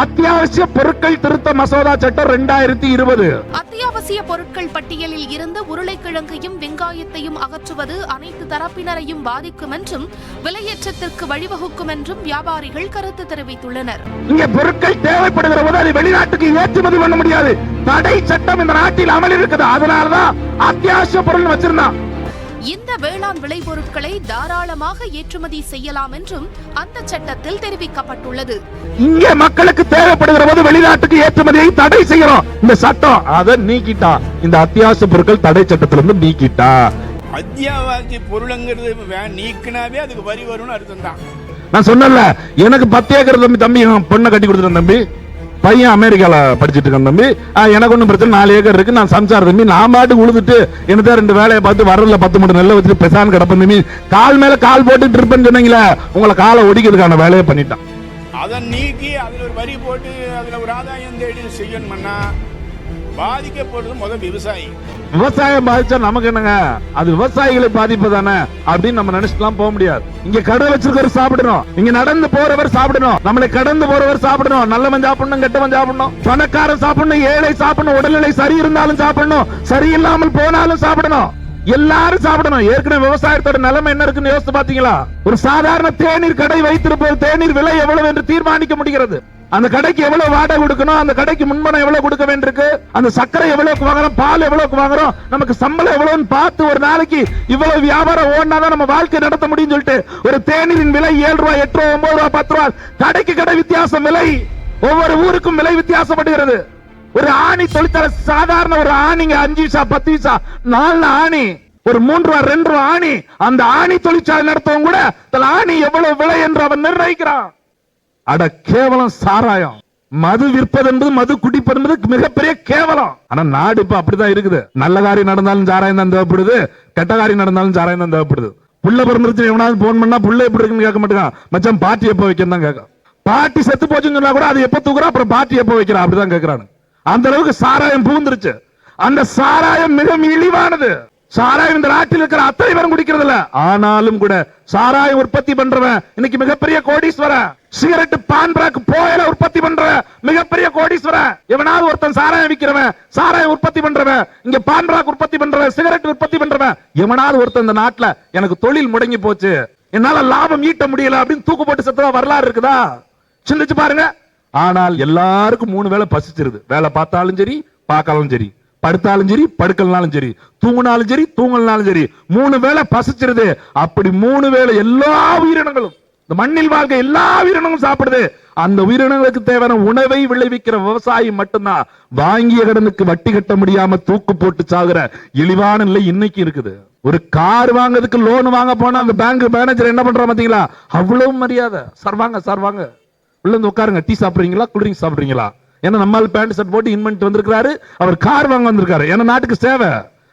அத்தியாவசிய பொருட்கள் திருத்த மசோதா சட்டம் ரெண்டாயிரத்தி இருபது. அத்தியாவசிய பொருட்கள் பட்டியலில் இருந்து உருளைக்கிழங்கையும் வெங்காயத்தையும் அகற்றுவது அனைத்து தரப்பினரையும் பாதிக்கும் என்றும் விலையேற்றத்திற்கு வழிவகுக்கும் என்றும் வியாபாரிகள் கருத்து தெரிவித்துள்ளனர். இங்க பொருட்கள் தேவைப்படுகிற போது அது வெளிநாட்டுக்கு ஏற்றுமதி பண்ண முடியாது. தடை சட்டம் இந்த நாட்டில் அமல் இருக்குது அதனாலதான் அத்தியாவசிய பொருள் வச்சிருந்தான் இந்த வேளாண் விளைபொருட்களை தாராளமாக ஏற்றுமதி செய்யலாம் என்றும் அந்த சட்டத்தில் தெரிவிக்கப்பட்டுள்ளது. இங்க மக்களுக்கு தேவைப்படுகிற போது வெளிநாட்டுக்கு ஏற்றுமதியை தடை செய்யறோம். இந்த சட்டம் அதை நீக்கிட்டா இந்த அத்தியாவசிய பொருட்கள் தடை சட்டத்திலிருந்து நீக்கிட்டா. அத்தியாவசிய பொருளுங்கிறது நீக்கினாவே அதுக்கு வரி வரும்னு அர்த்தம் தான் நான் சொன்னல எனக்கு பத்து ஏக்கர் தம்பி தம்பி பொண்ணை கட்டி கொடுத்துட்டேன் தம்பி. பையன் அமெரிக்காவில் படிச்சிட்டு இருக்கான் தம்பி. எனக்கு ஒன்றும் பிரச்சனை நாலு ஏக்கர் இருக்கு. நான் சம்சார தம்பி. நான் பாட்டுக்கு உழுதுட்டு என்னதான் ரெண்டு வேலையை பார்த்து வரல பத்து மூணு நெல்லை வச்சுட்டு பெசான் கிடப்பேன் தம்பி. கால் மேல கால் போட்டு இருப்பேன்னு சொன்னீங்களே உங்களை காலை ஒடிக்கிறதுக்கான வேலையை பண்ணிட்டான். அதை நீக்கி அதில் ஒரு வரி போட்டு அதுல ஒரு ஆதாயம் தேடி செய்யணும்னா பாதிக்கப்படுறது முதல் விவசாயி. விவசாயம் பாதிச்சா நமக்கு என்னங்க? அது விவசாயிகளை பாதிப்பு தானே? அப்படின்னு நம்ம நினைச்சுலாம் போக முடியாது. இங்க கடை வச்சிருக்கவர் சாப்பிடணும். இங்க நடந்து போறவர் சாப்பிடணும். நம்மளை கடந்து போறவர் சாப்பிடணும். நல்லவன் சாப்பிடணும் கெட்டவன் சாப்பிடணும். பணக்காரன் சாப்பிடணும் ஏழை சாப்பிடணும் உடல்நிலை சரி இருந்தாலும் சாப்பிடணும். சரியில்லாமல் போனாலும் சாப்பிடணும். எல்லாரும் சாப்பிடணும். ஏற்கனவே விவசாயத்தோட நிலைமை என்ன இருக்குன்னு யோசித்து பாத்தீங்களா? ஒரு சாதாரண தேநீர் கடை வைத்திருப்பது தேநீர் விலை எவ்வளவு என்று தீர்மானிக்க முடிகிறது. அந்த கடைக்கு எவ்வளவு வாடகை கொடுக்கணும்? அந்த கடைக்கு முன்பணம் எவ்வளவு கொடுக்க வேண்டியிருக்கு? அந்த சர்க்கரை எவ்வளவுக்கு வாங்குறோம்? பால் எவ்வளவுக்கு வாங்குறோம்? நமக்கு சம்பளம் எவ்வளவுன்னு பார்த்து ஒரு நாளைக்கு இவ்வளவு வியாபாரம் ஓடினாதான் நம்ம வாழ்க்கை நடத்த முடியும்னு சொல்லிட்டு ஒரு தேநீரின் விலை ஏழு ரூபாய் எட்டு ரூபாய் ஒன்பது ரூபாய் பத்து ரூபாய். கடைக்கு கடை வித்தியாசம் விலை. ஒவ்வொரு ஊருக்கும் விலை வித்தியாசப்படுகிறது. ஒரு ஆணி தொழிற்சாலை சாதாரண ஒரு ஆணிங்க அஞ்சு விசா பத்து விசா நாலு ஆணி. ஒரு மூன்று ரூபா ரெண்டு ரூபா ஆணி. அந்த ஆணி தொழிற்சாலை நடத்தவங்க கூட ஆணி எவ்வளவு விலை? என்று அவன் நிர்ணயிக்கிறான். அட கேவலம் சாராயம். மது விற்பது என்பது மது குடிப்பது என்பது மிகப்பெரிய கேவலம். ஆனா நாடு இப்ப அப்படிதான் இருக்குது. நல்ல காரியம் நடந்தாலும் சாராயம் தான் தேவைப்படுது கெட்ட காரியம் நடந்தாலும் சாராயம் தான் தேவைப்படுது. புள்ள பிறந்துருச்சு எவனாவது போன் பண்ணா புள்ள எப்படி இருக்குன்னு கேட்க மாட்டேங்கான் மச்சான் பாட்டி எப்போ வைக்கணும் தான் கேட்கும் பாட்டி செத்து போச்சுன்னு சொன்னா கூட அது எப்ப தூக்குறா? அப்புறம் பாட்டி எப்போ வைக்கிறா? அப்படிதான் கேக்குறானு அந்த அளவுக்கு சாராயம் பூந்துருச்சு அந்த சாராயம் மிக இழிவானது. சாராயம் இந்த நாட்டில் இருக்கிற அத்தனை பேரும் குடிக்கிறது இல்ல ஆனாலும் கூட சாராயம் உற்பத்தி பண்றவன் இன்னைக்கு மிகப்பெரிய கோடீஸ்வரன். சிகரெட் பான் பிராக் போயில உற்பத்தி பண்ற மிகப்பெரிய கோடீஸ்வரன். எவனாவது ஒருத்தன் சாராயம் விக்கிறவன் சாராயம் உற்பத்தி பண்றவன் இங்க பான் பிராக் உற்பத்தி பண்றவன் சிகரெட் உற்பத்தி பண்றவன் எவனாவது ஒருத்தன் இந்த நாட்டுல எனக்கு தொழில் முடங்கி போச்சு என்னால லாபம் ஈட்ட முடியல அப்படின்னு தூக்கு போட்டு செத்ததா வரலாறு இருக்குதா? சிந்திச்சு பாருங்க. ஆனால் எல்லாருக்கும் மூணு வேளை பசிச்சிருது. வேலை பார்த்தாலும் சரி பார்க்காலும் சரி. படுத்தாலும் சரி படுக்கலனாலும் சரி தூங்கினாலும் சரி தூங்கலனாலும் சரி மூணு வேளை பசிச்சிருது. அப்படி மூணு வேளை எல்லா உயிரினங்களும் இந்த மண்ணில் வாழ்க்கை எல்லா உயிரினங்களும் சாப்பிடுது. அந்த உயிரினங்களுக்கு தேவையான உணவை விளைவிக்கிற விவசாயி மட்டும்தான். வாங்கிய கடனுக்கு வட்டி கட்ட முடியாம தூக்கு போட்டு சாகுற இழிவான நிலை இன்னைக்கு இருக்குது. ஒரு கார் வாங்குறதுக்கு லோன் வாங்க போனா அந்த பேங்க் மேனேஜர் என்ன பண்றா பாத்தீங்களா? அவ்வளவு மரியாதை. சார் வாங்க சார் வாங்க. உள்ள உட்காருங்க. டீ சாப்பிடுறீங்களா? குளிரிங் சாப்பிடுறீங்களா? ஏன்னா நம்மால் பேண்ட் ஷர்ட் போட்டு இன்வென்ட் வந்திருக்காரு அவர் கார் வாங்க வந்திருக்காரு. ஏன்னா நாட்டுக்கு சேவை.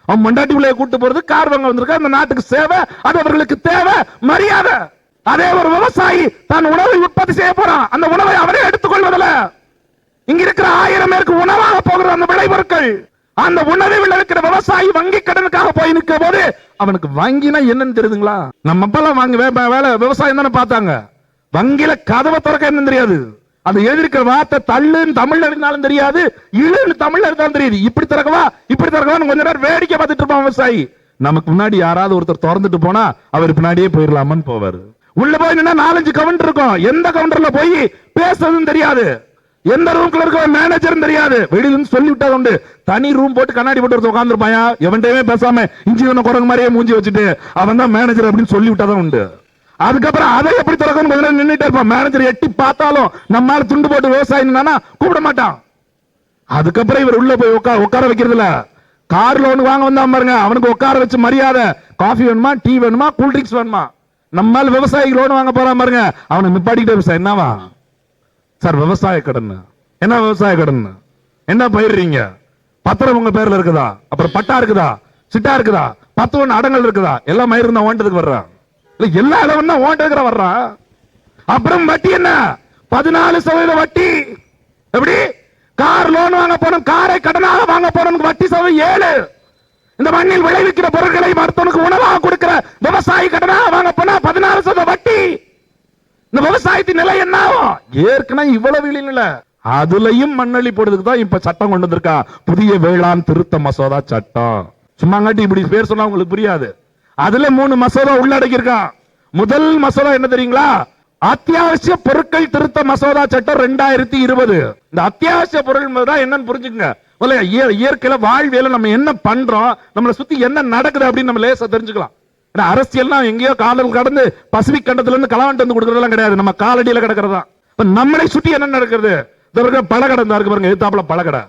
அவன் மண்டாட்டி பிள்ளைய கூட்டு போறது கார் வாங்க வந்திருக்காரு. அந்த நாட்டுக்கு சேவை அது அவர்களுக்கு தேவை மரியாதை. அதே ஒரு விவசாயி தன் உணவை உற்பத்தி செய்ய போறான். அந்த உணவை அவரே எடுத்துக்கொள்வதில்ல இங்க இருக்கிற ஆயிரம் பேருக்கு உணவாக போகிற அந்த விளைபொருட்கள் அந்த உணவை விளைவிக்கிற விவசாயி வங்கி கடனுக்காக போய் நிற்க போது அவனுக்கு வங்கினா என்னன்னு தெரியுதுங்களா? நம்ம அப்பெல்லாம் வாங்கி வே- வேலை விவசாயம் தானே பார்த்தாங்க. வங்கியில கதவை திறக்க என்னன்னு தெரியாது. அந்த எழுதிருக்கிற வார்த்தை தள்ளுன்னு தமிழ்ல இருந்தாலும் தெரியாது இழுன்னு தமிழ்ல இருந்தாலும் தெரியுது. இப்படி திறக்கவா? இப்படி திறக்கவா கொஞ்ச நேரம் வேடிக்கை பார்த்துட்டு இருப்பான் விவசாயி நமக்கு முன்னாடி யாராவது ஒருத்தர் திறந்துட்டு போனா அவர் பின்னாடியே போயிடலாமான்னு போவாரு. உள்ள போய் நின்னா நாலஞ்சு கவுண்டர் இருக்கும். எந்த கவுண்டர்ல போய் பேசுறதுன்னு தெரியாது. எந்த ரூம்ல இருக்க மேனேஜர் தெரியாது. வெளியிலிருந்து சொல்லி விட்டா உண்டு. தனி ரூம் போட்டு கண்ணாடி போட்டு ஒருத்தன் உட்காந்துருப்பாயா எவன்டையுமே பேசாம இஞ்சி ஒண்ணு குரங்கு மாதிரியே மூஞ்சி வச்சுட்டு அவன் தான் மேனேஜர் அப்படின்னு சொல்லி விட்டாதான் உண்டு. அதுக்கப்புறம் அதை எப்படி திறக்கணும்? கொஞ்ச நேரம் நின்றுட்டே இருப்பான் மேனேஜர் எட்டி பார்த்தாலும் நம்மால துண்டு போட்டு விவசாயினா கூப்பிட மாட்டான். அதுக்கப்புறம் இவர் உள்ள போய் உட்கார உட்கார வைக்கிறது கார் லோன் வாங்க வந்தா பாருங்க. அவனுக்கு உட்கார வச்சு மரியாதை. காஃபி வேணுமா? டீ வேணுமா? கூல் ட்ரிங்க்ஸ் வேணுமா? நம்மால விவசாயிக்கு லோன் வாங்க போறான் பாருங்க. அவனை நிப்பாட்டிக்கிட்டே விவசாயம் என்னவா? சார் விவசாய கடன். என்ன விவசாய கடன்? என்ன பயிர்றீங்க? பத்திரம் உங்க பேர்ல இருக்குதா? அப்புறம் பட்டா இருக்குதா? சிட்டா இருக்குதா? பத்து ஒன்று அடங்கல் இருக்குதா? எல்லாம் மயிர் இருந்தா ஓண்டதுக்கு வர்றான் எல்லா இடம்னா ஓண்டதுக்கு வர்றான் அப்புறம் வட்டி என்ன? பதினாலு சதவீத வட்டி. எப்படி? கார் லோன் வாங்க போனோம் காரை கடனாக வாங்க போனோம் வட்டி சதவீதம் ஏழு. இந்த மண்ணில் விளைவிக்கிற பொருட்களை மருத்துவனுக்கு உணவாக கொடுக்கிற விவசாயி கடனாக வாங்க போனா பதினாலு சதவீத வட்டி. இந்த விவசாயத்தின் நிலை என்ன ஆகும்? ஏற்கனவே இவ்வளவு இல்ல அதுலயும் மண்ணளி போடுறதுக்கு தான் இப்ப சட்டம் கொண்டு வந்திருக்கா. புதிய வேளாண் திருத்த மசோதா சட்டம். சும்மாங்காட்டி இப்படி பேர் சொன்னா உங்களுக்கு புரியாது. அதுல மூணு மசோதா உள்ளடக்கி இருக்கான் முதல் மசோதா என்ன தெரியுங்களா? அத்தியாவசிய பொருட்கள் திருத்த மசோதா சட்டம் ரெண்டாயிரத்தி இருபது. இந்த அத்தியாவசிய பொருள் என்னன்னு புரிஞ்சுக்கங்க. இய- இயற்கையில வாழ்வியல நம்ம என்ன பண்றோம் நம்மளை சுத்தி என்ன நடக்குது அப்படின்னு நம்ம லேசா தெரிஞ்சுக்கலாம். ஏன்னா அரசியல்னா எங்கேயோ காதல் கடந்து பசிபிக் கண்டத்துல இருந்து கலவன்ட்டு வந்து கொடுக்கறதெல்லாம் கிடையாது. நம்ம காலடியில கிடக்கிறதா இப்ப நம்மளை சுத்தி என்ன நடக்கிறது? இந்த இருக்கிற பழக்கடை இந்த இருக்கு பாருங்க எதிர்த்தாப்புல பழக்கடை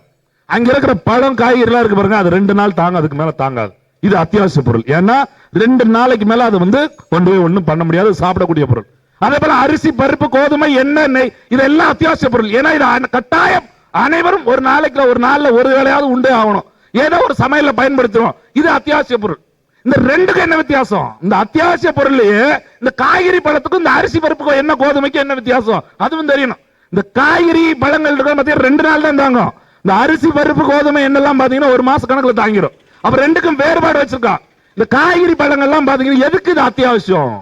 அங்க இருக்கிற பழம் காய்கறி எல்லாம் இருக்கு பாருங்க அது ரெண்டு நாள் தாங்க அதுக்கு மேல தாங்காது. இது அத்தியாவசிய பொருள். ஏன்னா ரெண்டு நாளைக்கு மேல அது வந்து கொண்டு போய் ஒன்றும் பண்ண முடியாது சாப்பிடக்கூடிய பொருள். அதே போல அரிசி பருப்பு கோதுமை எண்ணெய் நெய் இதெல்லாம் அத்தியாவசிய பொருள். ஏன்னா இது கட்டாயம் அனைவரும் ஒரு நாளைக்கு ஒரு நாள்ல ஒரு வேளையாவது உண்டே ஆகணும். ஏதோ ஒரு சமையல பயன்படுத்துறோம். இது அத்தியாவசிய பொருள். இந்த ரெண்டுக்கும் என்ன வித்தியாசம்? இந்த அத்தியாவசிய பொருள்லயே இந்த காய்கறி பழத்துக்கும் இந்த அரிசி பருப்புக்கும் என்ன கோதுமைக்கும் என்ன வித்தியாசம்? அதுவும் தெரியணும். இந்த காய்கறி பழங்கள் இருக்கிற பாத்தீங்கன்னா ரெண்டு நாள் தான் தாங்கும். இந்த அரிசி பருப்பு கோதுமை என்னெல்லாம் பாத்தீங்கன்னா ஒரு மாச கணக்குல தாங்கிடும் அப்ப ரெண்டுக்கும் வேறுபாடு வச்சிருக்கான். இந்த காய்கறி பழங்கள்லாம் பாத்தீங்கன்னா எதுக்கு இது அத்தியாவசியம்?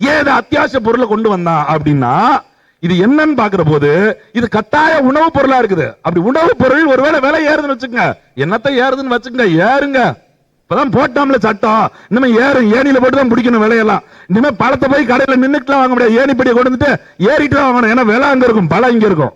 ஏன் அத்தியாவசிய பொருளை கொண்டு வந்தான் அப்படின்னா இது என்னன்னு பாக்குற போது இது கட்டாய உணவு பொருளா இருக்குது. அப்படி உணவு பொருள் ஒருவேளை விலை ஏறுதுன்னு வச்சுக்கோங்க. என்னத்த ஏறுதுன்னு வச்சுக்கோங்க ஏறுங்க. இப்பதான் போட்டோம்ல சட்டம். இனிமே ஏறும் ஏணியில் போட்டு தான் பிடிக்கணும் விலையெல்லாம். இனிமே பழத்தை போய் கடையில நின்னுட்டுலாம் வாங்க முடியாது. ஏணிப்படியை கொண்டு வந்துட்டு ஏறிட்டு தான் வாங்கணும். ஏன்னா விலை அங்க இருக்கும் பழம் இங்க இருக்கும்.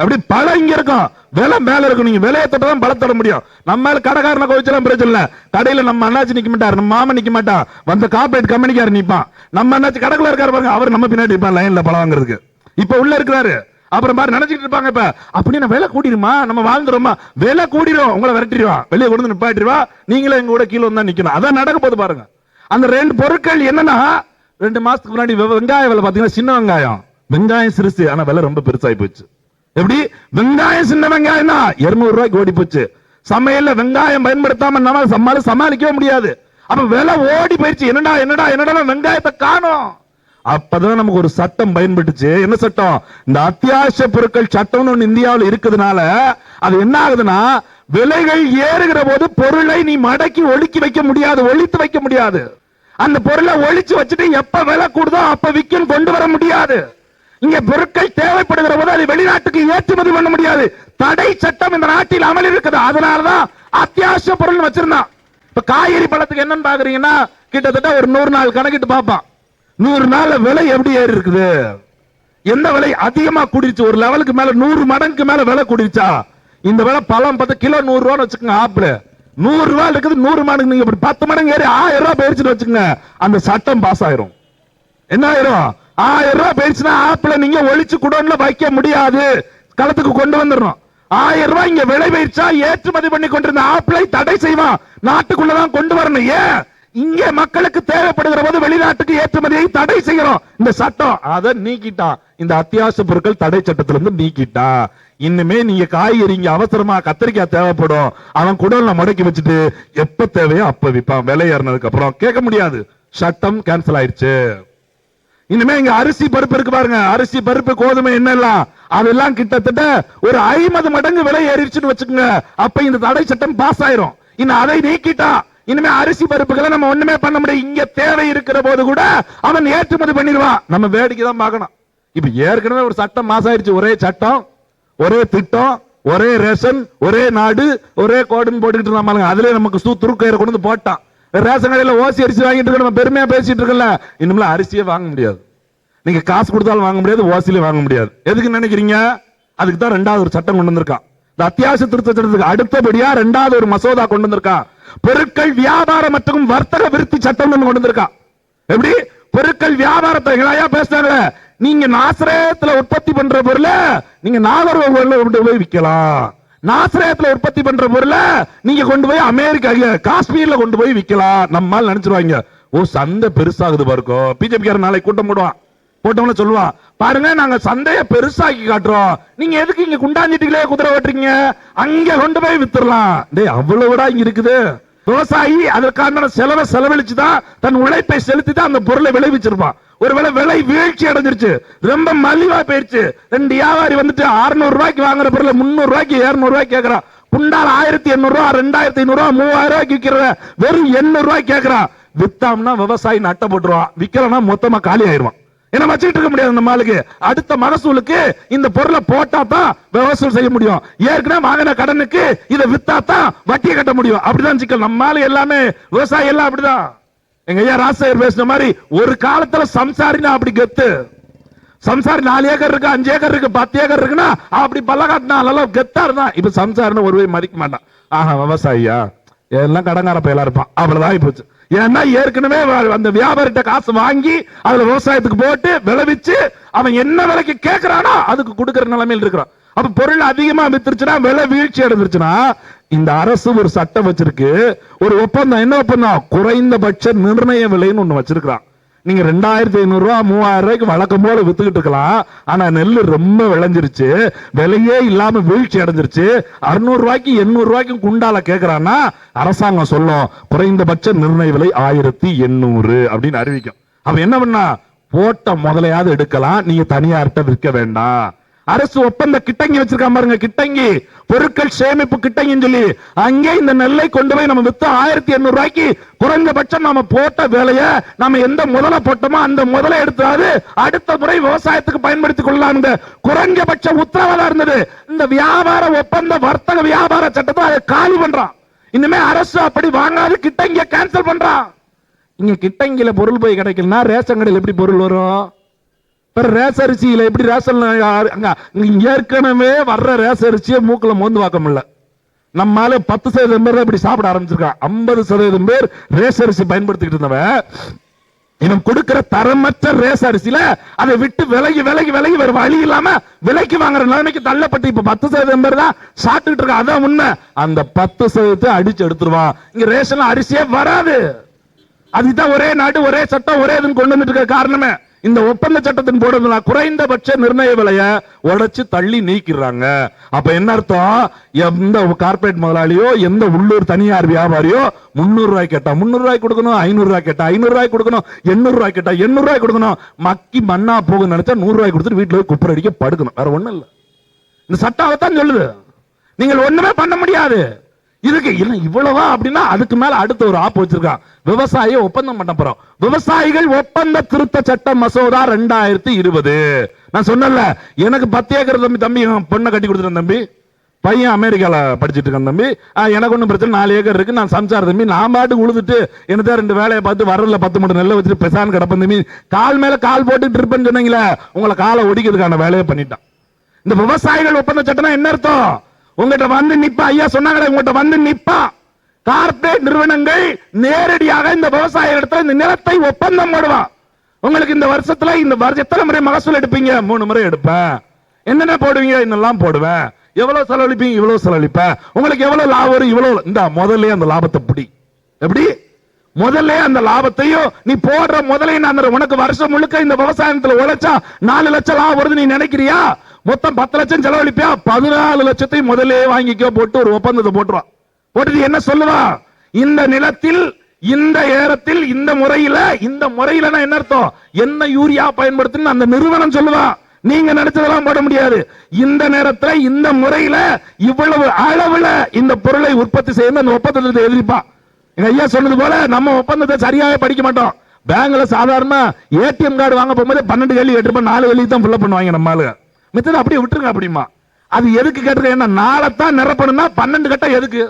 அப்படி பழம் இங்க இருக்கும். விலை மேல இருக்கும். நீங்க விலையை தொட்டு தான் பழம் தொட முடியும். நம்ம மேல கடைக்காரனை கோவிச்சலாம் பிரச்சனை இல்ல. கடையில நம்ம அண்ணாச்சி நிக்க மாட்டார் நம்ம மாமன் நிக்க மாட்டான் வந்த கார்பரேட் கம்பெனிக்காரர் நிப்பான். நம்ம அண்ணாச்சி கடைக்குள்ள இருக்காரு பாருங்க அவர் நம்ம பின்னாடி இருப்பான் லைன்ல பழம் வாங்குறதுக்கு. இப்ப உள்ள இருக்கிறாரு. அப்புறம் பாரு நினைச்சிட்டு இருப்பாங்க இப்ப. அப்படின்னா விலை கூடிருமா நம்ம வாழ்ந்துருமா விலை கூடிரும் உங்களை விரட்டிடுவான் வெளியே கொண்டு வந்து நிப்பாட்டிடுவா. நீங்களே எங்க கூட கீழே வந்தா நிக்கணும். அதான் நடக்க போது பாருங்க. அந்த ரெண்டு பொருட்கள் என்னன்னா ரெண்டு மாசத்துக்கு முன்னாடி வெ- வெங்காய விலை பாத்தீங்கன்னா சின்ன வெங்காயம். வெங்காயம் சிறுசு ஆனா விலை ரொம்ப பெருசாகி போச்சு. எப்படி? வெங்காயம் சின்ன வெங்காயம் தான் இருநூறு ரூபாய்க்கு ஓடி போச்சு சமையல்ல வெங்காயம் பயன்படுத்தாம நம்ம சமாளி சமாளிக்கவே முடியாது. அப்ப விலை ஓடி போயிடுச்சு என்னடா என்னடா என்னடா வெங்காயத்தை காணும். அப்பதான் நமக்கு ஒரு சட்டம் பயன்பட்டுச்சு. என்ன சட்டம்? இந்த அத்தியாவசிய பொருட்கள் சட்டம்னு ஒண்ணு இந்தியாவில் இருக்குதுனால அது என்ன ஆகுதுன்னா விலைகள் ஏறுகிற போது பொருளை நீ மடக்கி ஒழுக்கி வைக்க முடியாது ஒழித்து வைக்க முடியாது. அந்த பொருளை ஒழிச்சு வச்சுட்டு எப்ப விலை கூடுதோ அப்ப விக்கும் கொண்டு வர முடியாது. இங்க பொருட்கள் தேவைப்படுகிற போது அது வெளிநாட்டுக்கு ஏற்றுமதி பண்ண முடியாது. தடை சட்டம் இந்த நாட்டில் அமல் இருக்குது. அதனாலதான் அத்தியாவசிய பொருள் வச்சிருந்தான். இப்ப காய்கறி பழத்துக்கு என்னன்னு பாக்குறீங்கன்னா கிட்டத்தட்ட ஒரு நூறு நாள் கணக்கிட்டு பார்ப்பான். நூறு நாள் விலை எப்படி ஏறி இருக்குது? எந்த விலை அதிகமா கூடிருச்சு? ஒரு லெவலுக்கு மேல நூறு மடங்குக்கு மேல விலை கூடிருச்சா? இந்த விலை பழம் பத்து கிலோ நூறு ரூபான்னு வச்சுக்கோங்க ஆப்பிள். நூறு ரூபாய் இருக்குது நூறு மடங்கு நீங்க பத்து மடங்கு ஏறி ஆயிரம் ரூபாய் போயிருச்சுன்னு வச்சுக்கோங்க. அந்த சட்டம் பாஸ் ஆயிரும். என்ன ஆயிரும்? ஆயிரம் ரூபாய் போயிடுச்சுன்னா ஆப்பிள நீங்க ஒழிச்சு குடோன்ல வைக்க முடியாது. களத்துக்கு கொண்டு வந்துடணும் ஆயிரம் ரூபாய் இங்க விலை போயிடுச்சா ஏற்றுமதி பண்ணி கொண்டிருந்த ஆப்பிளை தடை செய்வான் நாட்டுக்குள்ளதான் கொண்டு வரணும். ஏன்? இங்க மக்களுக்கு தேவைப்படுகிற போது வெளிநாட்டுக்கு ஏற்றுமதியை தடை செய்கிறோம். இந்த சட்டம் அதை நீக்கிட்டான் இந்த அத்தியாவசிய பொருட்கள் தடை சட்டத்திலிருந்து நீக்கிட்டான் இன்னுமே நீங்க காய்கறி இங்க அவசரமா கத்திரிக்காய் தேவைப்படும். அவன் குடல்ல முடக்கி வச்சுட்டு எப்ப தேவையோ அப்ப விற்பான் விலை ஏறினதுக்கு அப்புறம் கேட்க முடியாது. சட்டம் கேன்சல் ஆயிடுச்சு. இனிமே இங்க அரிசி பருப்பு இருக்கு பாருங்க. அரிசி பருப்பு கோதுமை என்னெல்லாம் அதெல்லாம் கிட்டத்தட்ட ஒரு ஐம்பது மடங்கு விலை ஏறிடுச்சுன்னு வச்சுக்கோங்க. அப்ப இந்த தடை சட்டம் பாஸ் ஆயிரும். இன்னும் அதை நீக்கிட்டா இனிமே அரிசி பருப்புகளை நம்ம ஒண்ணுமே பண்ண முடியும் இங்க தேவை இருக்கிற போது கூட அவன் ஏற்றுமதி பண்ணிடுவான். நம்ம வேடிக்கை தான் பார்க்கணும். இப்ப ஏற்கனவே ஒரு சட்டம் மாசம் ஆயிடுச்சு. ஒரே சட்டம் ஒரே திட்டம் ஒரே ரேஷன் ஒரே நாடு ஒரே கோடுன்னு போட்டுக்கிட்டு இருந்தாங்க அதுல நமக்கு சூ துருக்கயிறு கொண்டு வந்து போட்டான். ரேஷன் கடையில் ஓசி அரிசி வாங்கிட்டு இருக்க நம்ம பெருமையா பேசிட்டு இருக்கல இனிமேல அரிசியே வாங்க முடியாது. நீங்க காசு கொடுத்தாலும் வாங்க முடியாது ஓசிலையும் வாங்க முடியாது. எதுக்கு நினைக்கிறீங்க? அதுக்கு தான் ரெண்டாவது ஒரு சட்டம் கொண்டு வந்திருக்கான். இந்த அத்தியாவசிய திருத்த சட்டத்துக்கு அடுத்தபடியா ரெண்டாவது ஒரு மசோதா கொண்டு வந்திருக்கான். பொருட்கள் வியாபாரம் மற்றும் வர்த்தக விருத்தி சட்டம் ஒண்ணு கொண்டு வந்திருக்கான். எப்படி? பொருட்கள் வியாபாரத்தை எங்களையா பேசுறாங்களே. நீங்க நாசிரயத்துல உற்பத்தி பண்ற பொருளை நீங்க நாகர்கோவில் கொண்டு போய் விற்கலாம். நாசிரயத்துல உற்பத்தி பண்ற பொருளை நீங்க கொண்டு போய் அமெரிக்கா காஷ்மீர்ல கொண்டு போய் விற்கலாம். நம்மால் நினைச்சிருவாங்க. ஓ சந்தை பெருசாகுது பாருக்கோ. பிஜேபி நாளைக்கு கூட்டம் போடுவான். போட்டவங்கள சொல்லுவான் பாருங்க நாங்க சந்தைய பெருசாக்கி காட்டுறோம். நீங்க எதுக்கு இங்க குண்டாஞ்சிட்டுகளே குதிரை ஓட்டுறீங்க? அங்க கொண்டு போய் வித்துறலாம் டேய் அவ்வளவுடா இங்க இருக்குது. விவசாயி அதற்கான செலவை செலவழிச்சு தான் தன் உழைப்பை செலுத்தி தான் அந்த பொருளை விளைவிச்சிருப்பான். ஒருவேளை விலை வீழ்ச்சி அடைஞ்சிருச்சு. ரொம்ப மலிவா போயிருச்சு. ரெண்டு வியாபாரி வந்துட்டு 600 ரூபாய்க்கு வாங்குற பொருளை முந்நூறு ரூபாய்க்கு 200 ரூபாய்க்கு கேக்குறான் குண்டால் ஆயிரத்தி எண்ணூறு ரூபா ரெண்டாயிரத்தி ஐநூறு ரூபா மூவாயிரம் ரூபாய்க்கு விற்கிற வெறும் எண்ணூறு ரூபாய்க்கு கேட்கறான் வித்தாம்னா விவசாயி நட்ட போட்டுருவான். விக்கிறனா மொத்தமா காலி ஆயிருவான். ஏன்னா வச்சுக்கிட்டு இருக்க முடியாது நம்ம ஆளுக்கு அடுத்த மகசூலுக்கு இந்த பொருளை போட்டா தான் விவசாயம் செய்ய முடியும். ஏற்கனவே வாங்கின கடனுக்கு இதை வித்தா தான் வட்டியை கட்ட முடியும். அப்படிதான் சிக்கல். நம்ம ஆளு எல்லாமே விவசாயம் எல்லாம் அப்படிதான். எங்க ஐயா ராசையர் பேசுன மாதிரி ஒரு காலத்துல சம்சாரினா அப்படி கெத்து. சம்சாரி நாலு ஏக்கர் இருக்கு அஞ்சு ஏக்கர் இருக்கு பத்து ஏக்கர் இருக்குன்னா அப்படி பல்ல காட்டினா அதெல்லாம் கெத்தா இருந்தான் இப்ப சம்சாரின்னு ஒரு மதிக்க மாட்டான். ஆஹா விவசாயியா? எல்லாம் கடங்கார பயலா இருப்பான். அவ்வளவுதான் போச்சு ஏன்னா ஏற்கனவே அந்த வியாபாரிட்ட காசு வாங்கி அதுல விவசாயத்துக்கு போட்டு விளைவிச்சு அவன் என்ன விலைக்கு கேட்கறானோ அதுக்கு கொடுக்கற நிலைமையில் இருக்கிறான். அப்ப பொருள் அதிகமா வித்துருச்சுன்னா விலை வீழ்ச்சி அடைஞ்சிருச்சுன்னா இந்த அரசு ஒரு சட்டம் வச்சிருக்கு. ஒரு ஒப்பந்தம் என்ன ஒப்பந்தம்? குறைந்தபட்ச நிர்ணய விலைன்னு ஒண்ணு வச்சிருக்கிறான். நீங்க ரெண்டாயிரத்தி ஐநூறுரூவா மூவாயிரம் ரூபாய்க்கு வழக்கம் போல வித்துக்கிட்டு இருக்கலாம் ஆனா நெல் ரொம்ப விளைஞ்சிருச்சு. விலையே இல்லாம வீழ்ச்சி அடைஞ்சிருச்சு. அறுநூறு ரூபாய்க்கு எண்ணூறு ரூபாய்க்கும் குண்டால கேட்கறான்னா அரசாங்கம் சொல்லும் குறைந்தபட்ச நிர்ணய விலை ஆயிரத்தி எண்ணூறு அப்படின்னு அறிவிக்கும். அவன் என்ன பண்ணா போட்ட முதலையாவது எடுக்கலாம். நீங்க தனியார்கிட்ட விற்க வேண்டாம். அரசு ஒப்பந்த கிட்டங்கி வச்சிருக்கா பாருங்க கிட்டங்கி. பொருட்கள் சேமிப்பு கிட்டங்கின்னு சொல்லி. அங்கே இந்த நெல்லை கொண்டு போய் நம்ம வித்து ஆயிரத்தி எண்ணூறு ரூபாய்க்கு குறைந்தபட்சம் நம்ம போட்ட வேலைய நம்ம எந்த முதல போட்டோமோ அந்த முதல எடுத்தாவது அடுத்த முறை விவசாயத்துக்கு பயன்படுத்திக் கொள்ளலாம். குறைஞ்சபட்ச உத்தரவாதம் இருந்தது. இந்த வியாபார ஒப்பந்த வர்த்தக வியாபார சட்டத்தை அதை காலி பண்றான். இனிமே அரசு அப்படி வாங்காது கிட்டங்கிய கேன்சல் பண்றான். இங்க கிட்டங்கில பொருள் போய் கிடைக்கலன்னா ரேஷன் கடையில் எப்படி பொருள் வரும்? அப்புறம் ரேச அரிசியில் எப்படி ரேஷன் ஏற்கனவே வர்ற ரேசரிசியை மூக்குல மோந்து வாக்க முடியல. நம்மால பத்து சதவீதம் பேர் தான் இப்படி சாப்பிட ஆரம்பிச்சிருக்கான் ஐம்பது சதவீதம் பேர் ரேசரிசி பயன்படுத்திக்கிட்டு இருந்தவன். இவன் கொடுக்கிற தரமற்ற ரேஸ் அரிசியில அதை விட்டு விலகி விலகி விலகி வேற வழி இல்லாம விலைக்கு வாங்குற நிலைமைக்கு தள்ளப்பட்டு இப்ப பத்து சதவீதம் பேர் தான் சாப்பிட்டுட்டு இருக்கான். அதான் உண்மை. அந்த பத்து சதவீதத்தை அடிச்சு எடுத்துருவான். இங்க ரேஷன் அரிசியே வராது. அதுதான் ஒரே நாடு ஒரே சட்டம் ஒரே இதுன்னு கொண்டு வந்துட்டு இருக்க காரணமே. இந்த ஒப்பந்த சட்டத்தின் போடுறதுனா குறைந்தபட்ச நிர்ணய விலைய உடைச்சு தள்ளி நீக்கிறாங்க அப்ப என்ன அர்த்தம்? எந்த கார்ப்பரேட் முதலாளியோ எந்த உள்ளூர் தனியார் வியாபாரியோ முன்னூறு ரூபாய் கேட்டா முன்னூறு ரூபாய் கொடுக்கணும் ஐநூறு ரூபாய் கேட்டா ஐநூறு ரூபாய் கொடுக்கணும் எண்ணூறு ரூபாய் கேட்டா எண்ணூறு ரூபாய் கொடுக்கணும். மக்கி மண்ணா போக நினைச்சா நூறு ரூபாய் கொடுத்துட்டு வீட்டுல போய் குப்பர் அடிக்க படுக்கணும். வேற ஒண்ணும் இல்லை. இந்த சட்டம் அதைத்தான் சொல்லுது. நீங்கள் ஒண்ணுமே பண்ண முடியாது. இருக்கு. இல்ல இவ்வளவா அப்படின்னா அதுக்கு மேல அடுத்த ஒரு ஆப் வச்சிருக்கான் விவசாயி ஒப்பந்தம் பண்ண போறோம். விவசாயிகள் ஒப்பந்த திருத்த சட்ட மசோதா ரெண்டாயிரத்தி இருபது. நான் சொன்னல எனக்கு பத்து ஏக்கர் தம்பி தம்பி என் பொண்ணை கட்டி கொடுத்துருந்தேன் தம்பி. பையன் அமெரிக்கால படிச்சிட்டு இருக்கான் தம்பி. எனக்கு ஒன்றும் பிரச்சனை நாலு ஏக்கர் இருக்கு நான் சமைச்சார் தம்பி. நான் பாட்டு உழுதுட்டு என்னதான் ரெண்டு வேலையை பார்த்து வரல பத்து மூணு நெல்லை வச்சுட்டு பெசான்னு கிடப்பேன் தம்பி. கால் மேல கால் போட்டு ட்ரிப்புன்னு சொன்னீங்களே உங்களை காலை ஒடிக்கிறதுக்கான வேலையை பண்ணிட்டான். இந்த விவசாயிகள் ஒப்பந்த சட்டம்னா என்ன அர்த்தம்? உங்ககிட்ட வந்து நிப்பா. ஐயா சொன்னாங்க உங்ககிட்ட வந்து நிப்பா. கார்பரேட் நிறுவனங்கள் நேரடியாக இந்த விவசாய இடத்துல இந்த நிலத்தை ஒப்பந்தம் போடுவான் உங்களுக்கு இந்த வருஷத்துல இந்த வருஷம் எத்தனை முறை மகசூல் எடுப்பீங்க? மூணு முறை எடுப்பேன். என்னென்ன போடுவீங்க? இன்னெல்லாம் போடுவேன்? எவ்வளவு செலவழிப்பீங்க? இவ்வளவு செலவழிப்பேன். உங்களுக்கு எவ்வளவு லாபம் வரும்? இவ்வளவு இந்த முதல்ல அந்த லாபத்தை பிடி. எப்படி? முதல்ல அந்த லாபத்தையும் நீ போடுற முதலையும் நான் உனக்கு வருஷம் முழுக்க இந்த விவசாயத்துல உழைச்சா நாலு லட்சம் லாபம் வருது நீ நினைக்கிறியா? மொத்தம் பத்து லட்சம் செலவழிப்பியா? பதினாலு லட்சத்தையும் முதல்ல வாங்கிக்கோ போட்டு ஒரு ஒப்பந்தத்தை போட்டுருவான் போட்டுட்டு என்ன சொல்லுவா? இந்த நிலத்தில் இந்த ஏரத்தில் இந்த முறையில இந்த முறையில என்ன அர்த்தம்? என்ன யூரியா பயன்படுத்துன்னு அந்த நிறுவனம் சொல்லுவா. நீங்க நினைச்சதெல்லாம் போட முடியாது. இந்த நேரத்துல இந்த முறையில இவ்வளவு அளவுல இந்த பொருளை உற்பத்தி செய்யணும் அந்த ஒப்பந்தத்தை எதிர்ப்பான் எங்க ஐயா சொன்னது போல நம்ம ஒப்பந்தத்தை சரியாக படிக்க மாட்டோம். பேங்க்ல சாதாரண ஏடிஎம் கார்டு வாங்க போகும்போது பன்னெண்டு கேள்வி கேட்டிருப்போம் நாலு கேள்வி தான் ஃபில்அப் பண்ணுவாங்க நம்ம ஆளுங்க. மித்தது அப்படியே விட்டுருங்க அப்படிமா அது எதுக்கு கேட்டிருக்க? என்ன நாளைத்தான் நிரப்பணும்னா பன்னெண்டு கட்டம் எதுக்கு?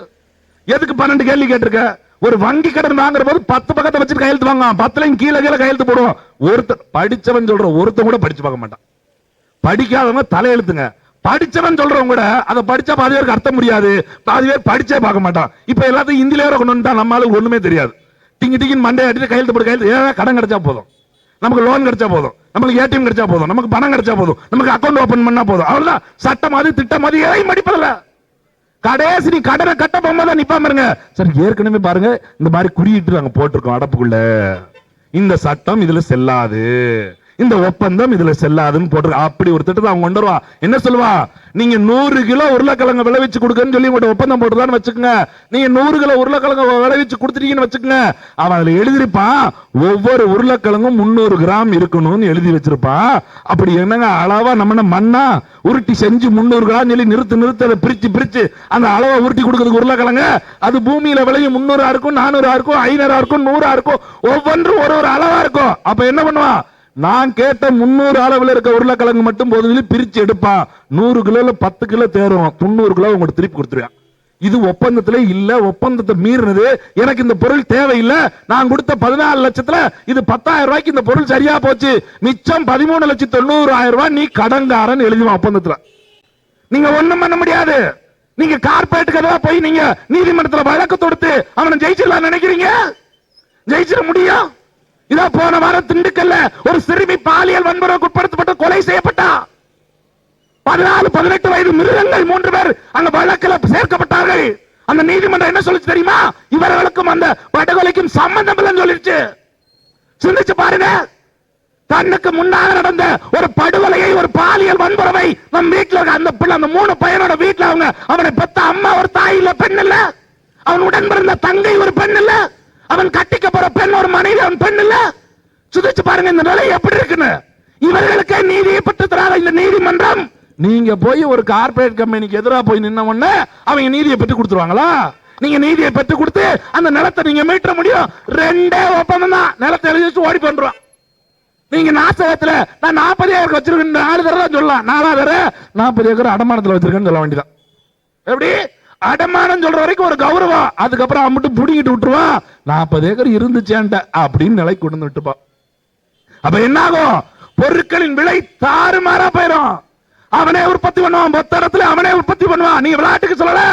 எதுக்கு பன்னெண்டு கேள்வி கேட்டிருக்க? ஒரு வங்கி கடன் வாங்குற போது பத்து பக்கத்தை வச்சுட்டு கையெழுத்து வாங்குவான். பத்துலையும் கீழே கீழே கையெழுத்து போடுவோம் ஒருத்தர் படிச்சவன் சொல்ற ஒருத்தன் கூட படிச்சு பார்க்க மாட்டான். படிக்காதவங்க தலையெழுத்துங்க. படிச்சவன் சொல்றவங்க கூட அதை படிச்சா பாதி பேருக்கு அர்த்தம் முடியாது பாதி பேர் படிச்சே பார்க்க மாட்டான். இப்ப எல்லாத்தையும் இந்தியில வேற கொண்டு வந்துட்டா நம்மளால ஒண்ணுமே தெரியாது. டிங்கி டிங்கின்னு மண்டே அடிச்சு கையெழுத்து போட்டு கையெழுத்து ஏதாவது கடன் கிடைச்சா போதும்? நமக்கு லோன் கிடைச்சா போதும். நமக்கு ஏடிஎம் கிடைச்சா போதும். நமக்கு பணம் கிடைச்சா போதும். நமக்கு அக்கௌண்ட் ஓபன் பண்ணா போதும். அவ்வளவுதான். சட்டம் அது திட்டம் அது எதையும் படிப்பதில்ல கடைசி நீ கடனை கட்ட போகும்போது நிப்பாம இருங்க. சார் ஏற்கனவே பாருங்க. இந்த மாதிரி குறியிட்டு நாங்க போட்டிருக்கோம் அடப்புக்குள்ள. இந்த சட்டம் இதுல செல்லாது. இந்த ஒப்பந்தம் இதுல செல்லாதுன்னு போட்டு அப்படி ஒரு திட்டத்தை அவங்க கொண்டு வருவா. என்ன சொல்லுவா? நீங்க நூறு கிலோ உருளைக்கிழங்கு விளைவிச்சு கொடுக்கன்னு சொல்லி உங்கள்ட்ட ஒப்பந்தம் போட்டுதான்னு வச்சுக்கோங்க. நீங்க நூறு கிலோ உருளைக்கிழங்கு விளைவிச்சு கொடுத்துட்டீங்கன்னு வச்சுக்கோங்க. அவன் அதுல எழுதிருப்பான் ஒவ்வொரு உருளைக்கிழங்கும் முந்நூறு கிராம் இருக்கணும்னு எழுதி வச்சிருப்பான் அப்படி என்னங்க அளவா நம்ம மண்ணா? உருட்டி செஞ்சு முன்னூறு கிராம் சொல்லி நிறுத்து நிறுத்து அதை பிரிச்சு பிரிச்சு அந்த அளவை உருட்டி கொடுக்கறதுக்கு உருளைக்கிழங்கு. அது பூமியில விளையும் முந்நூறா இருக்கும் நானூறா இருக்கும் ஐநூறா இருக்கும் நூறா இருக்கும். ஒவ்வொன்றும் ஒரு ஒரு அளவா இருக்கும். அப்ப என்ன பண்ணுவான் நான் கேட்ட முன்னூறு அளவில் இருக்க உருளைக்கிழங்கு மட்டும் போதும் பிரித்து பிரிச்சு எடுப்பான் நூறு கிலோல பத்து கிலோ தேரும். தொண்ணூறு கிலோ உங்களுக்கு திருப்பி கொடுத்துருவேன். இது ஒப்பந்தத்துல இல்ல. ஒப்பந்தத்தை மீறினது. எனக்கு இந்த பொருள் தேவையில்லை. நான் கொடுத்த பதினாலு லட்சத்துல இது பத்தாயிரம் ரூபாய்க்கு இந்த பொருள் சரியா போச்சு. மிச்சம் பதிமூணு லட்சத்தி தொண்ணூறாயிரம் ரூபாய் நீ கடங்காரன் எழுதுவான் ஒப்பந்தத்துல. நீங்க ஒண்ணும் பண்ண முடியாது. நீங்க கார்பரேட்டுக்கு எதாவது போய் நீங்க நீதிமன்றத்துல வழக்கு தொடுத்து அவனை ஜெயிச்சிடலாம் நினைக்கிறீங்க? ஜெயிச்சிட முடியும்? இதோ போன வாரம் திண்டுக்கல்ல ஒரு சிறுமி பாலியல் வன்முறைக்கு உட்படுத்தப்பட்டு கொலை செய்யப்பட்டா. பதினாலு பதினெட்டு வயது மிருகங்கள் மூன்று பேர் அந்த வழக்கில் சேர்க்கப்பட்டார்கள். அந்த நீதிமன்றம் என்ன சொல்லுச்சு தெரியுமா? இவர்களுக்கும் அந்த படுகொலைக்கும் சம்பந்தம் இல்லைன்னு சொல்லிருச்சு. சிந்திச்சு பாருங்க. கண்ணுக்கு முன்னாக நடந்த ஒரு படுகொலையை ஒரு பாலியல் வன்முறை நம் வீட்டுல இருக்க அந்த பிள்ளை அந்த மூணு பையனோட வீட்டுல அவங்க அவனை பெத்த அம்மா ஒரு தாய் இல்ல பெண் இல்ல. அவன் உடன் பிறந்த தங்கை ஒரு பெண் இல்லை. அவன் கட்டிக்க போற பெண் ஒரு மனைவி அவன் பெண் இல்ல. சுதிச்சு பாருங்க இந்த நிலை எப்படி இருக்குன்னு. இவர்களுக்கு நீதியை பெற்று இந்த நீதிமன்றம். நீங்க போய் ஒரு கார்ப்பரேட் கம்பெனிக்கு எதிராக போய் நின்ன உடனே அவங்க நீதியை பெற்று கொடுத்துருவாங்களா? நீங்க நீதியை பெற்று கொடுத்து அந்த நிலத்தை நீங்க மீட்ட முடியும். ரெண்டே ஒப்பந்தம் தான். நிலத்தை எழுதி ஓடி பண்றோம் நீங்க நாசகத்துல நான் நாற்பது ஏக்கர் வச்சிருக்கேன். நாலு தடவை சொல்லலாம். நாலாவது தடவை நாற்பது ஏக்கர் அடமானத்துல வச்சிருக்கேன்னு சொல்ல வேண்டியதான் எப்படி? அடமானம் சொல்ற வரைக்கும் ஒரு கௌரவம் அதுக்கப்புறம் அம்பிட்டு புடிங்கிட்டு விட்டுருவான் நாற்பது ஏக்கர் இருந்துச்சேன்ட்ட அப்படின்னு நிலை கொண்டு வந்து விட்டுப்பா. அப்ப என்ன ஆகும் பொருட்களின் விலை தாறுமாறா போயிடும் அவனே உற்பத்தி பண்ணுவான். மொத்த இடத்துல அவனே உற்பத்தி பண்ணுவான். நீங்க விளையாட்டுக்கு சொல்லல.